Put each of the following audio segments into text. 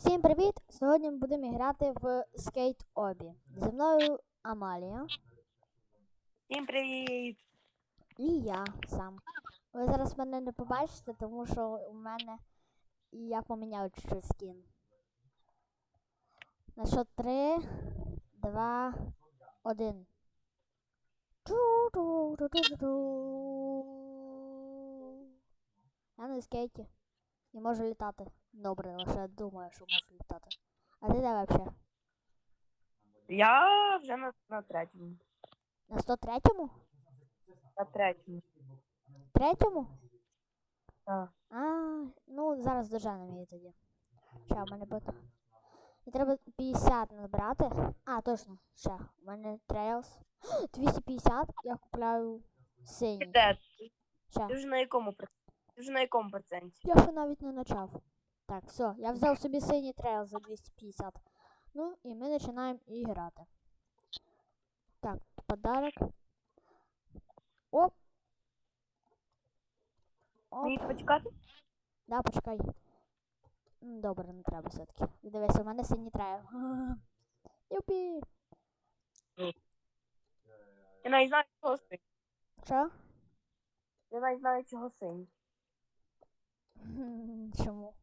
Всім привіт! Сьогодні ми будемо грати в Skate Обі. Зі мною Амалія Всім привіт! і я сам. Ви зараз мене не побачите, тому що у мене я поміняв чуть-чуть скін. На що 3, 2, 1. Я на скейті. І можу літати. Добре, лише думаю, що можу літати. А ти де взагалі? Я вже на, на третьому. На 103-му? На третьому. Третьому? Так. А, ну зараз доженемо її тоді. Ще в мене буде. І треба 50 набрати. А, точно, ще. У мене трейлс. 250, я купляю синій. де? Ще. Ти вже на якому проц- Ти вже на якому проценті? Я ще навіть не почав. Так, все, я взяв собі синій трейл за 250. Ну, і ми починаємо і грати. Так, подарок. Оп. Оп. Мені почекати? Да, почекай. Добре, не треба все-таки. Дивися, у мене синій трейл. Юпі! Я навіть знаю, чого синь. Що? Я навіть знаю, чого синь. Чому?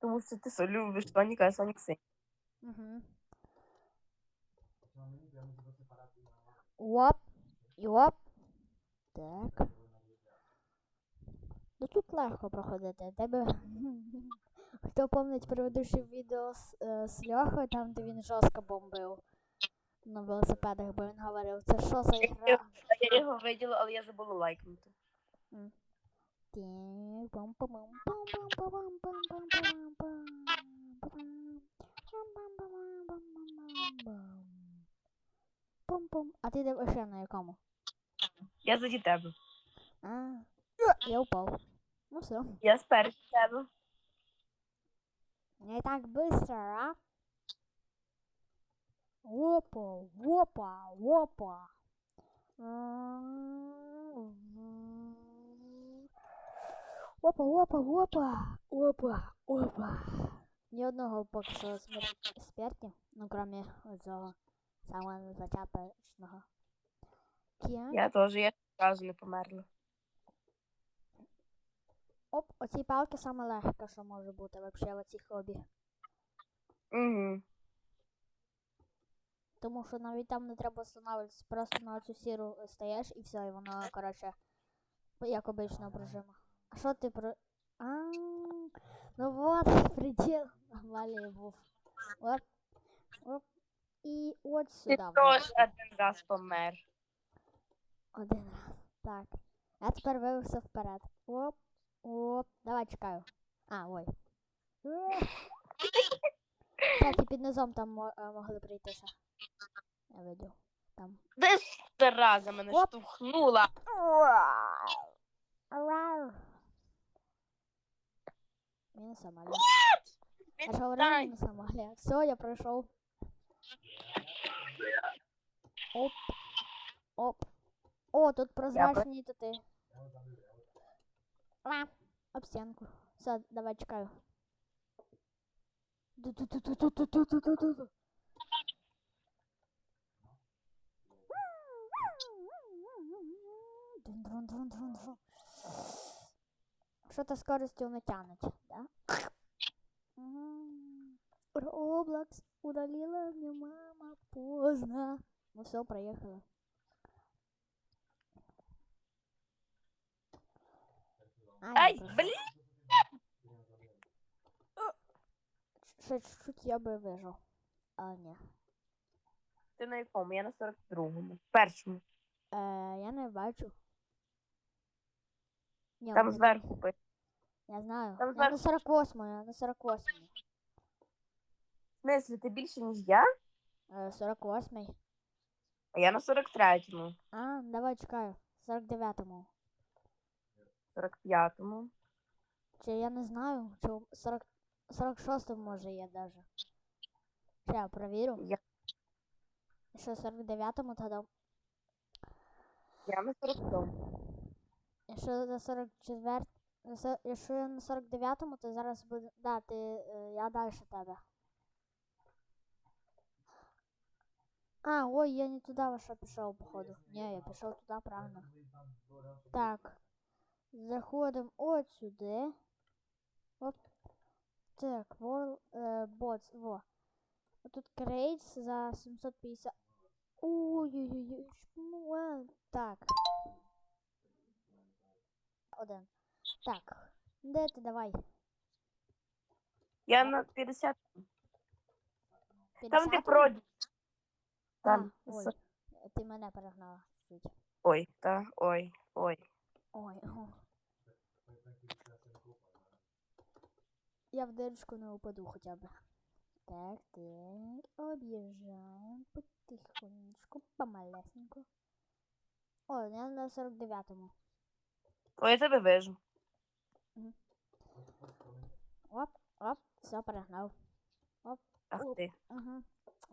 Тому що ти любиш Соніка, а Сонік синь. Угу. Оп. І оп. Так. Ну тут легко проходити. Тебе. Хто пам'ятає предыдущее відео з, е, з Льохою, там де він жорстко бомбив на велосипедах, бо він говорив, це що за ігра? Я його виділа, але я забула лайкнути. Так, пам-пам-пам, пам-пам-пам-пам-пам-пам-пам. Пам-пам-пам-пам-пам-пам-пам. Пум-пум. А ти де ще на якому? Я заді тебе. А, я упав. Ну все. Я спереду тебе. Не так быстро, а? Опа, опа, опа. Опа, опа, опа, опа, опа. Ні одного поки що смер- смерті, ну кроме цього самого зачаточного. Я теж, я разу не померла. Оп, оці палки саме легке, що може бути вообще в оцій хобі. Угу. Тому що навіть там не треба встановлюватися, просто на цю сіру стаєш і все, і воно, коротше, як обично прожима. А що ти про. А, ну вот, предел Амалії був. Оп, оп. І от Ти сюди. теж один раз помер. Один раз. Так. Я тепер вивився вперед. Оп, оп. Давай чекаю. А, ой. Кстати, під низом там е, могли прийти. Я видів. Там. Де зараза мене штовхнула? Мина Сомали. Нашел время мина Сомали. Все, я прошел. Оп. Оп. О, тут прозрачный это ты. А, об стенку. Все, давай чекаю. Дрон-дрон-дрон-дрон. Дун-дун-дун-дун-дун. Що-то скоростю не тянуть, да? Роблокс удалила мне мама поздно. Ну все, проехала. Ай, я блін! Ще чуть-чуть я би вижив. А, ні. Ти на якому? Я на 42-му. Першому. Е, я не бачу. Ні, Там мене- зверху пише. Я знаю. там я на 48, я на 48. В смислі, ти більше, ніж я? Е, 48. А я на 43-му. А, давай чекаю. 49-му. 45-му. Чи я не знаю, чи у 40... 46-му може є даже. Ще я провірю. Я- Що 49-му тоді. Я на 47-му. Якщо за 44 На со- Якщо я на 49-му, то зараз буде. Да, ти. е, Я далі тебе. А, ой, я не туди ваша пішов, походу. Ні, я пішов туди, правильно. Так. Заходимо от сюди. Оп. Так, вор, е, боц, во. Тут крейдс за 750. Ой-ой-ой. Так. Один. Так. Де ти давай? Я на 50. Там 50-му? де проді. А, Там. ой. с- Ти мене перегнала чуть. Ой, та, ой, ой. Ой, о. Я в дырочку не упаду хотя бы. Так, так, объезжаем потихонечку, помалесеньку. О, я на 49-му. Ой, я тебе вижу. Оп, оп, все, перегнав. Ах Оп. ти. Угу,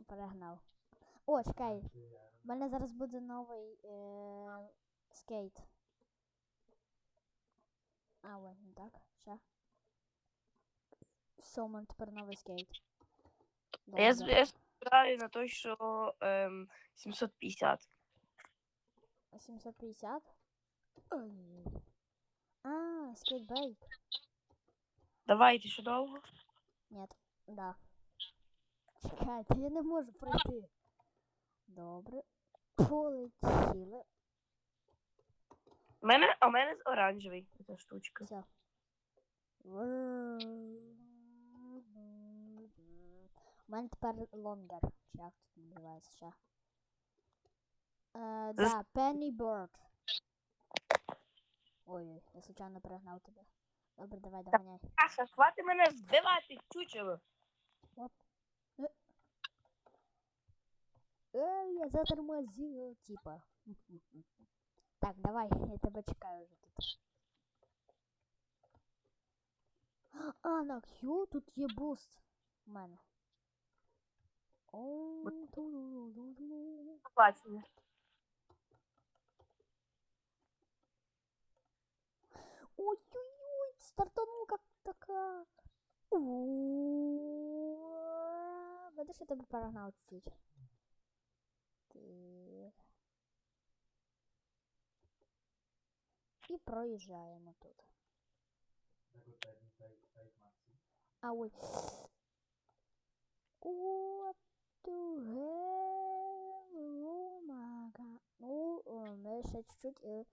перегнав. О, чекай. У мене зараз буде новий е- скейт. А, ой, не так. Ще. Все, у мене тепер новий скейт. Я, я збираю на той, що ем, 750. 750? Ой. А, скейтбейк. Давай, ти що довго? Нет, да. Чекайте, я не можу пройти. Добре. Полетіли. У мене, а у мене оранжевий. Ця штучка. Все. У мене тепер лонгер. Чи як тут називається ще? Е, да, Penny Bird. Ой, я случайно перегнав тебе. Добре, давай, доганяй. Аха, хвати мене збивати, чучело. Ей, я затормозил, типа. Так, давай, я тебе чекаю вже тут. А, на Q тут є буст. У мене. Оу, Ой-ой-ой, стартанул как-то как. Уа, Видиш, я тебе перегнав чуть-чуть. Так. І проїжджаємо тут. А ой. What the hell? Oh my god. Ну, о, ми ще чуть-чуть і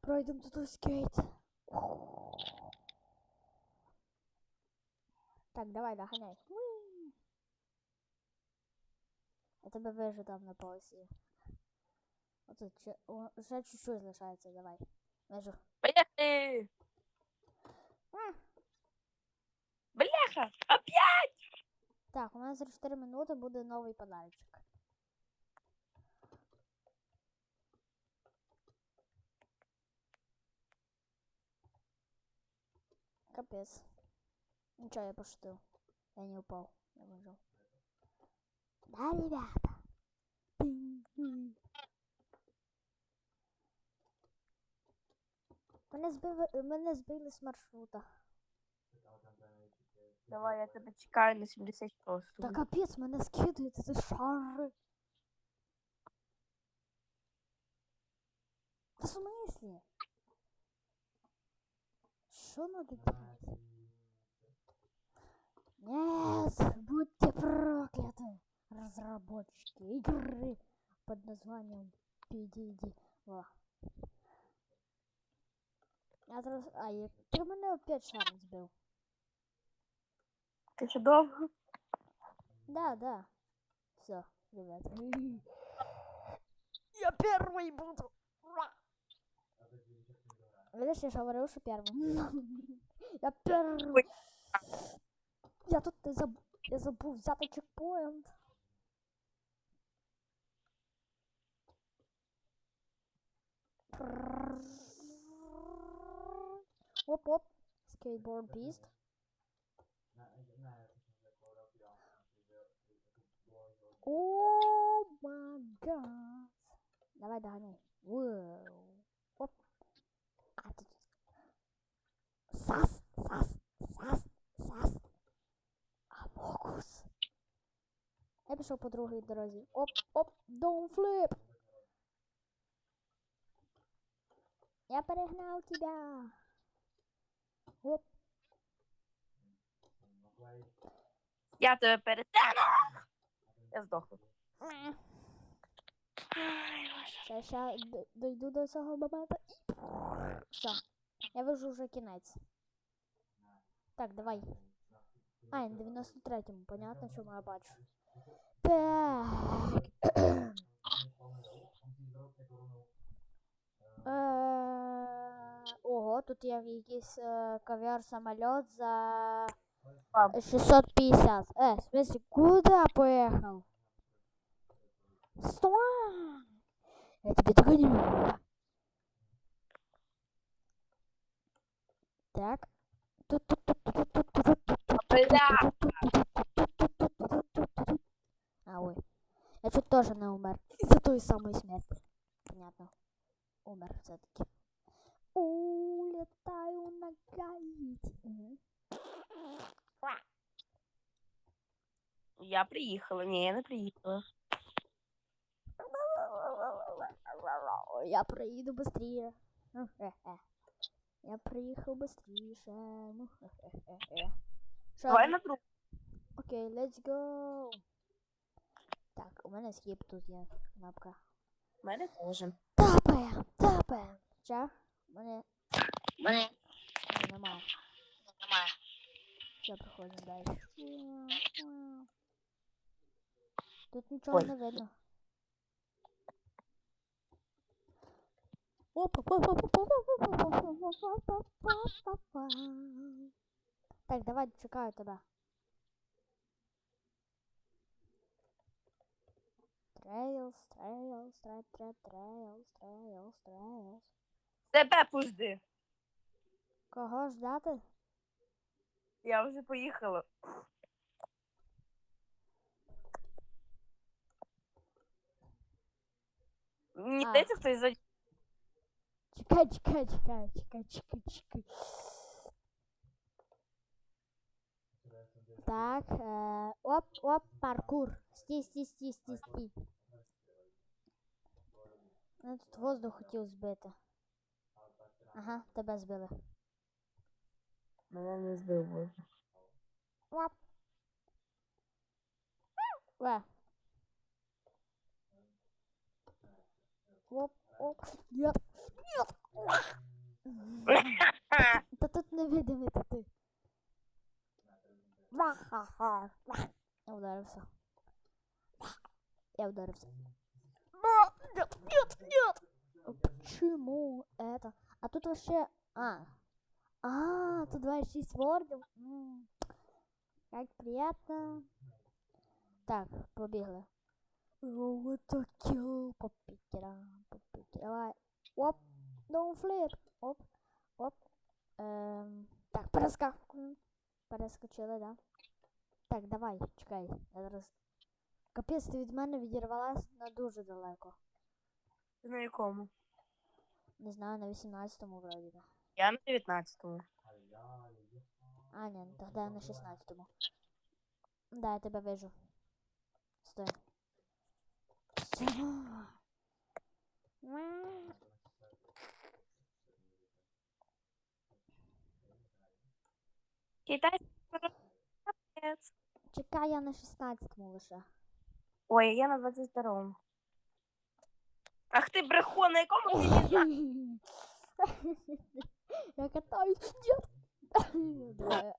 пройдемо тут у скейт. Так, давай, доганяй. Я тебе вижу там на полосі. Оце ще, чуть-чуть лишається, давай. Вижу. Поїхали! Бляха! Опять! Так, у нас за 4 минути буде новий подарочок. Капец. Ничего, я пошутил. Я не упал. Я выжил. Да, ребята. Мене збили, мене збили з маршрута. Давай, я тебе чекаю на 76. Та капець, мене скидують, це шари. В смысле? Что надо делать? Нет, будьте прокляты, разработчики игры под названием PDD. Во. Я зараз... А, я... Ти мене опять шар збив. Ти що довго? Да, да. Все, ребят. Я первый буду. Ура! Видишь, я же говорил, что первым. Я первый. Ой. Я тут не заб... Я забыл взятый чекпоинт. Оп-оп. Skateboard beast. О май гад. Давай догоняй. Воу. Пішов по другій дорозі. Оп, оп, don't. Я перегнав тебя. Оп. Я тебе перетяну. Я здохла. М. Ще, ще дойду до цього моменту. Все. Я вижу вже кінець. Так, давай. А, на 93-му, понятно, що я бачу. Так. Е, Ого, тут є якийсь е, ковер самоліт за Ладно. 650. Э, в смысле, куда поехал? Стой! Я тебя догоню. Так. Бля. Я чуть тоже не умер. Из-за той самой смерти. Понятно. Умер все-таки. Улетаю на гаити. Я приїхала. Ні, я не приїхала. Я проеду быстрее. Я приехал быстрее. Ну, хе-хе-хе. Давай на другу. Окей, let's go. Так, у мене скіп тут є кнопка. У мене теж. Тапає! Тапає! Ча? Мене. Мене. Немає. Немає. Все, проходимо далі. Тут нічого Ой. не видно. Так, давай чекаю тебе. Трейлс, трейлс, трей, трей, трейлс, трейлс, трейлс. Тебе пужди. Кого ждати? Я вже поїхала. Мені А. здається, хтось за Чекай, чекай, чекай, чекай, чекай, чекай. Так, е, оп, оп, паркур. Стій, стій, стій, стій, стій. Я тут воздух хотів збити. Ага, тебе збили. мене не збив воздух. Оп. Ве. Оп, оп. Нет. Та тут невидимий та ти. Я ударився. Я ударився. Но, Нет, нет, нет. Почему это? А тут вообще... А. А, тут 26 вордов. Как приятно. Так, побігли. Вот kill по пикерам, по пикерам. Давай. Оп, flip. Оп, оп. Ем, так, перескакуємо. Перескочили, да? Так, давай, чекай. Я зараз. Капець, ти від мене відірвалась на дуже далеко. На якому? Не знаю, на 18-му вроді. би. Я на 19-му. А, ні, ну тогда на 16-му. Да, я тебе вижу. Стой. Стой. М. Китайський. Чекай, я на 16-му лише. Ой, я на 22-му. Ах ти брехун, на якому ти? Я катаюсь. Нет. Двое.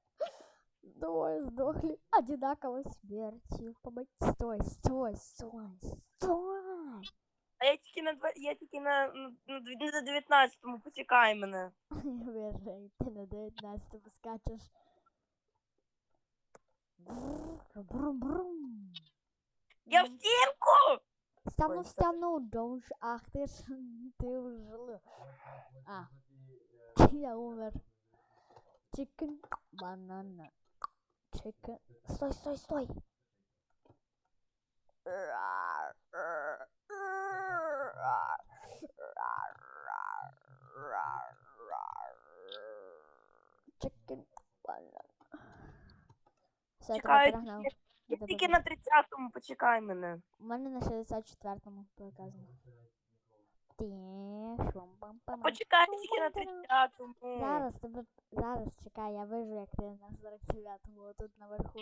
Двое сдохли. Одинаково смерти. Помоги. Стой, стой, стой, стой. А я тільки на два- я тільки на, на, на дв- на 19-му, почекай мене. Я вижу, ти на 19 скачеш. Брум-брум. Я в стінку! Стану Ой, в стіну, дощ, ах ти ж, ти вже. А, я умер. Chicken, банана. Chicken. Стой, стой, стой. Chicken banana. Все, я тебе Чекаю, перегнав. Я тебе тільки на 30-му, почекай мене. У мене на 64-му показано. Ти, шум, пам, пам, Почекай тільки на 30-му. Зараз тебе зараз чекай, я вижу, як ти на 49-му отут наверху.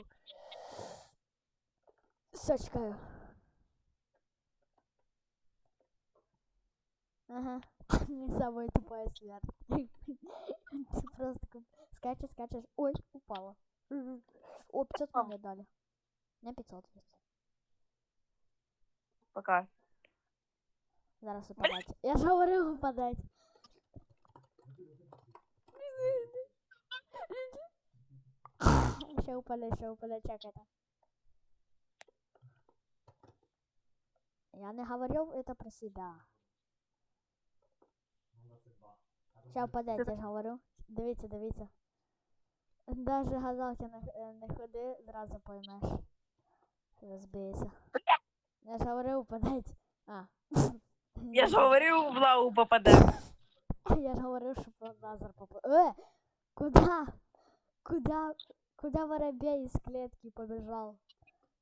Все, чекаю. Ага. Не самая тупая смерть. Ты просто скачешь, скачешь. Ой, упала. О, 500 мне дали. Не 500 есть. Пока. Зараз упадать. Я ж говорив упадать. Ще упаде, ще упаде, чекайте. Я не говорил это про себя. Ще упаде, я ж говорю. Дивіться, дивіться. Даже газалки не, не ходи, зразу поймеш. Розбийся. Я ж говорив упадеть. А. Я ж говорив, в лаву попаде. Я ж говорив, що по лазер попав. Э! Куда? Куда? Куда воробей из клетки побежал?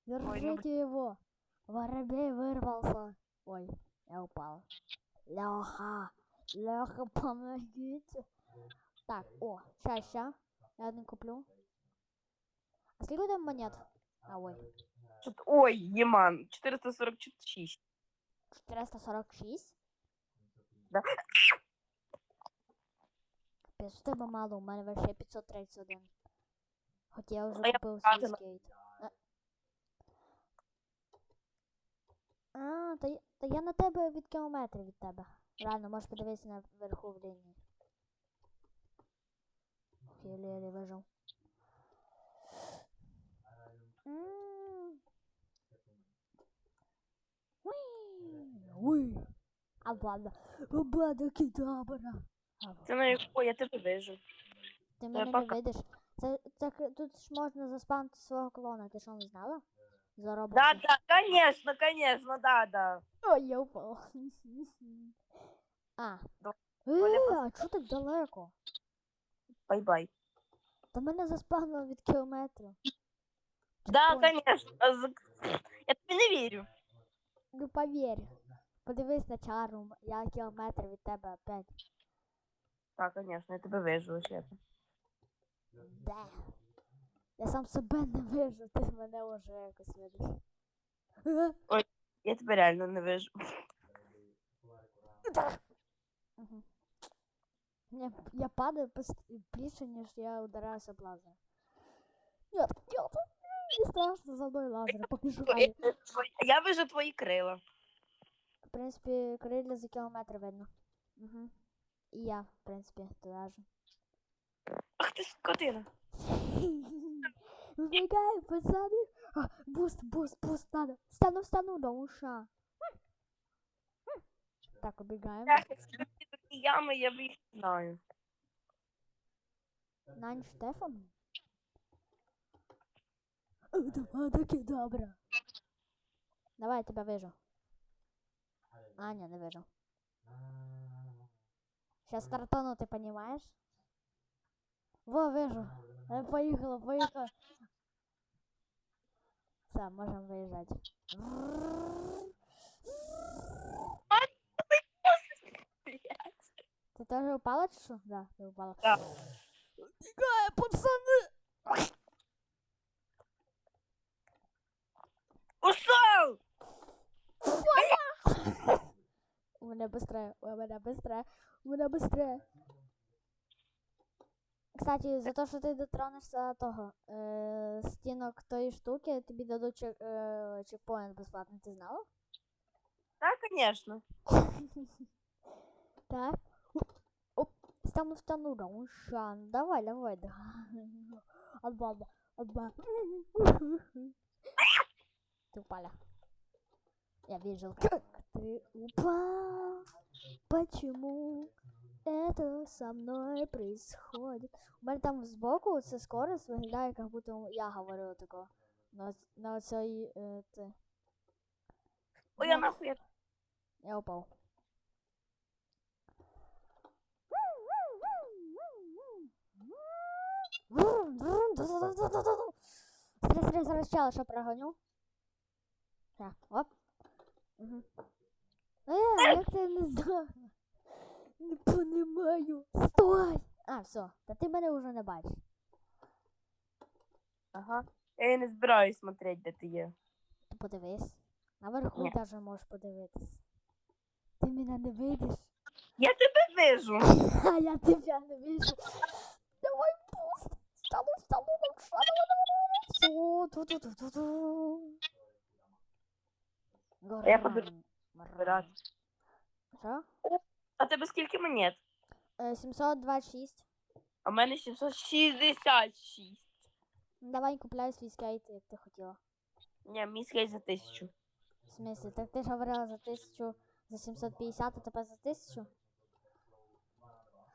Держите его. Воробей вырвался. Ой, я упал. Леха. Леха, помогите. Так, о, ща, ща. Я один куплю. А сколько там монет? А, ой. Чот- Ой, Єман, 446. 446? Да. Капець, у тебе мало, у мене ще 531. Хоча я вже А я купив свій скейт. А. А, та, я- та я на тебе від кілометрів від тебе. Реально, можеш подивитися на верху в лінії. Єлі-єлі вижив. М. Уй. Абада, абада кедабра. Або. Це на яку я тебе вижу. Ти мене не видиш. Це, це тут ж можна заспамити свого клона, ти що не знала? Заробити. Да, да, конечно, конечно, да, да. Ой, я упала. А. Е, а чого так далеко? Бай-бай. Та мене заспавнило від кілометрів. Да, Ой. конечно. Я тобі не вірю. Ну повір. Подивись на чару, я кілометр від тебе опять. Так, конечно, я тебе вижу, вообще. Де? Я сам себе не вижу, ти мене вже якось видиш. Е, Я тебе реально не вижу. Я, я падаю більше, ніж я ударяюся об лазер. Нет, нет, не страшно, за мною лазер, побіжали. Я вижу твої крила. В принципі, крилля за кілометр видно. Угу. І я, в принципі, же. Ах ти скотина. Выбегай, пацаны! А, буст, буст, буст, надо. Стану, стану, до уша. Так, убегаем. Ями, я їх знаю. Нань Штефан? Давай, добра. Давай, я тебя вижу. А, не, не вижу. Сейчас стартану, ты понимаешь? Во, вижу. Э, Поехала, поехала. Все, можем выезжать. Ты тоже упала, чи що? Да, ты упала. Да. Бегай, пацаны! меня быстрее, у меня быстрее, у меня быстрее. Кстати, за те, що ти дотронешся того е, стінок тої штуки, тобі дадуть чек, е, чекпоінт безплатно, ти знала? Да, конечно. Так. Оп, стану, стану, да, Шан, давай, давай, давай. Отбаба, отба. Ты упала. Я видел, как ты упал. Почему это со мной происходит? У мене там збоку це скорость виглядає, як будто я говорю тако. На, на цій, е, те. Ой, я Ну, нахуй. Я ду-ду-ду-ду-ду-ду. Смотри, смотри, зараз чала, що прогоню. Так, оп. Угу. Е, як ти не здохла? Не понимаю. Стой! А, все, та ти мене вже не бачиш. Ага. Я не збираюсь смотреть, де ти є. Ти подивись. Наверху Ні. даже можеш подивитись. Ти мене не видиш, Я тебе вижу. а я тебе не вижу. Давай пуст. Штану, штану, штану. Ту-ту-ту-ту-ту. Я буду Грам, грам. збирати. Що? А тебе скільки монет? Е, 726. А в мене 766. Ну, Давай купляй свій скейт, як ти хотіла. Ні, мій скейт за тисячу. В смислі, так ти ж говорила за 1000, за 750, а тепер за 1000?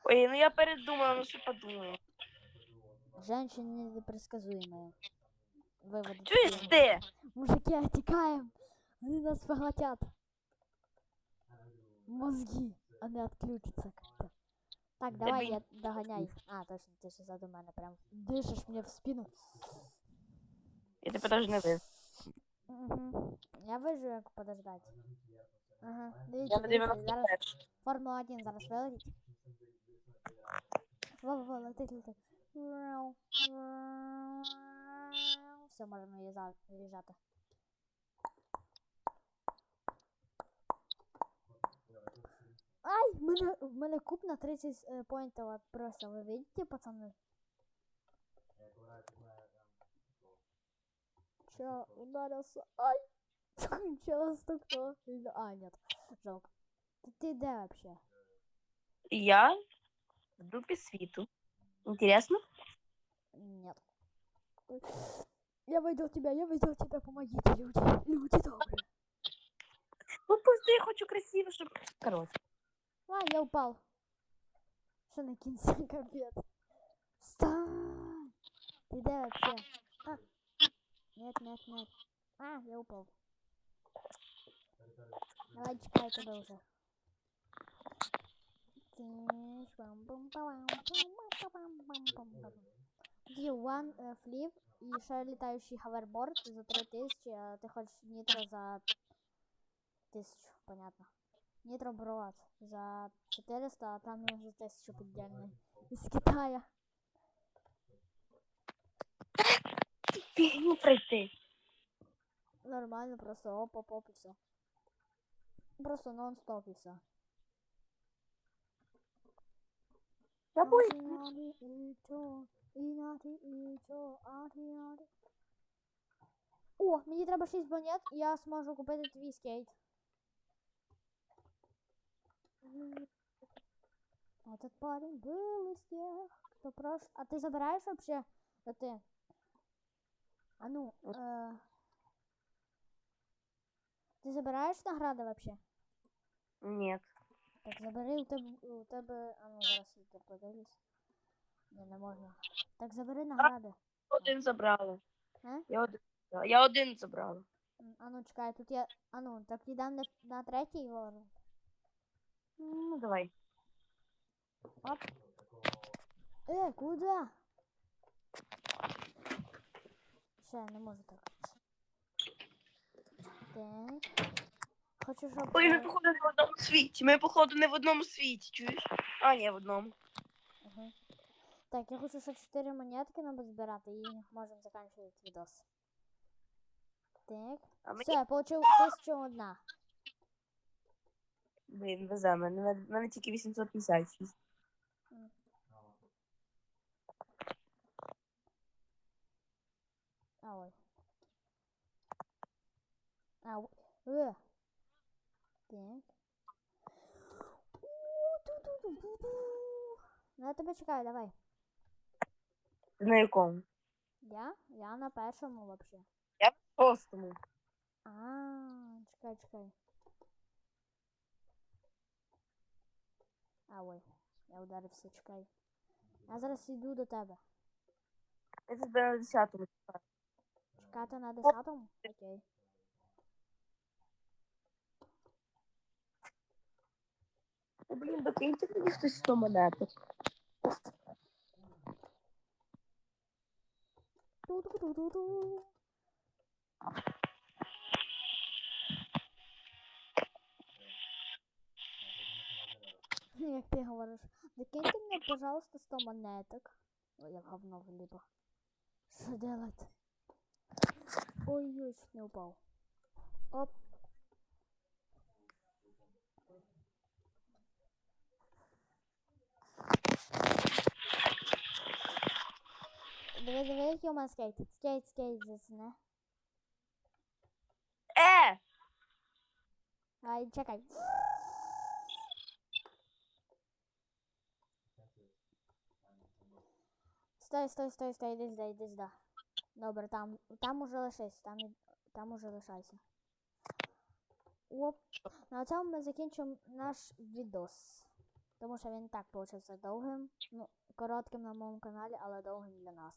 Ой, ну я передумала, ну що подумаю. Женщини непредсказуемые. Выводы. Чуєш такие. ти? Мужики, тікаємо. Вони нас поглотят. Мозги, вони отключатся как-то. Так, давай, Тебе я догоняй. А, точно, ти ще ззаду мене прям дишиш мені в спину. Я тебе навіть не вижу. Угу. Я вижу, як подождать. Ага, Я дивіться, на дивіться, зараз 91. Формула 1 зараз вилетить. Во, во, во, летить, летить. Вау, вау. Все, можемо їза- виїжджати. мене, в мене куб на 30 е, поінтів отбросив. Ви видите, пацани? Чё, ударился? Ай! Чё стукнуло? А, нет, жалко. Ты, ты де вообще? Я в дупі світу. Інтересно? Нет. Я войду в тебя, я войду в тебя, помогите, люди. Люди добрые. Ну просто я хочу красиво, щоб. Коротше. А, я упал. Что на кінці, капец. Встань! Ты де вообще? А. Нет, нет, нет. А, я упал. Давай, чекай тебя уже. Тиш, бам-бам-ба-бам, бам-бам-ба-бам-бам-бам-бам. Тут є one е, flip і ще літаючий ховерборд за 3000, а ти хочеш нітро за 1000, понятно. Нітро Брод за 400, а там за 1000 поддельный. Из Китая. Фігню пройти. Нормально, просто оп-оп-оп и все. Просто нон-стоп и все. Я бой. О, мені треба 6 монет, я зможу купити твій скейт. Этот парень был из тех, кто прош... А ты забираешь вообще? Да ты. А ну, э... Ты забираешь награды вообще? Ні. Так, забери у тебе, у тебе, а ну зараз я подивлюсь. Ні, не можна. Так, забери награди. Один забрала. А? Я один, я один забрала. М, А ну чекай, тут я. А ну, так йдемо на, на третій ворон. Ну, давай. Оп. Е, куди? Ще не можу так. Так. Хочу, щоб. Ой, ми е, походу не в одному світі. Ми походу не в одному світі, чуєш? А, ні, в одному. Угу. Так, я хочу ще 4 монетки нам збирати і можемо закінчувати відос. Так. А мені, Все, я получив 1001. Блін, везе мене. В мене тільки 856. А, ой. А, ой. Э. Так. Ну, я тебе чекаю, давай. Ти на якому? Я? Я на першому вообще. Шостому. А, чекай, чекай. А, ой. Я ударився, чекай. Я зараз йду до тебе. Я тебе на десятому. чекаю. Чекати на десятому? Окей. Та, блін, докиньте мені хтось 100 монеток. Ту-ту-ту-ту-ту. Як ти говориш, докиньте мені, пожалуйста, 100 монеток. Ой, я в говно вліпа. Що делать? Ой-ой, чуть не упав. Оп. Який у мене скейт. Скейт, скейт, засне. Е! Ай, чекай. Стой, стой, стой, стой, іди сюди, іди сюди. Добре, там, там уже лишись, там, там уже лишайся. Оп. На цьому ми закінчимо наш відос. Тому що він так получився довгим. Ну, коротким на моєму каналі, але довгим для нас.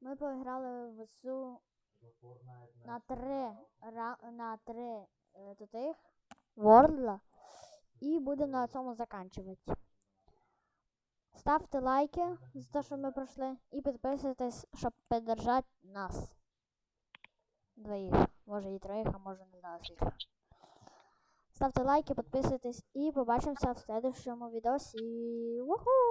Ми поіграли в цю на три, на три е, тутих вордла. І будемо на цьому заканчувати. Ставте лайки за те, що ми пройшли, і підписуйтесь, щоб підтримати нас. Двоїх. Може і троїх, а може не знаю скільки. Ставте лайки, підписуйтесь і побачимося в следующому відосі. Уху!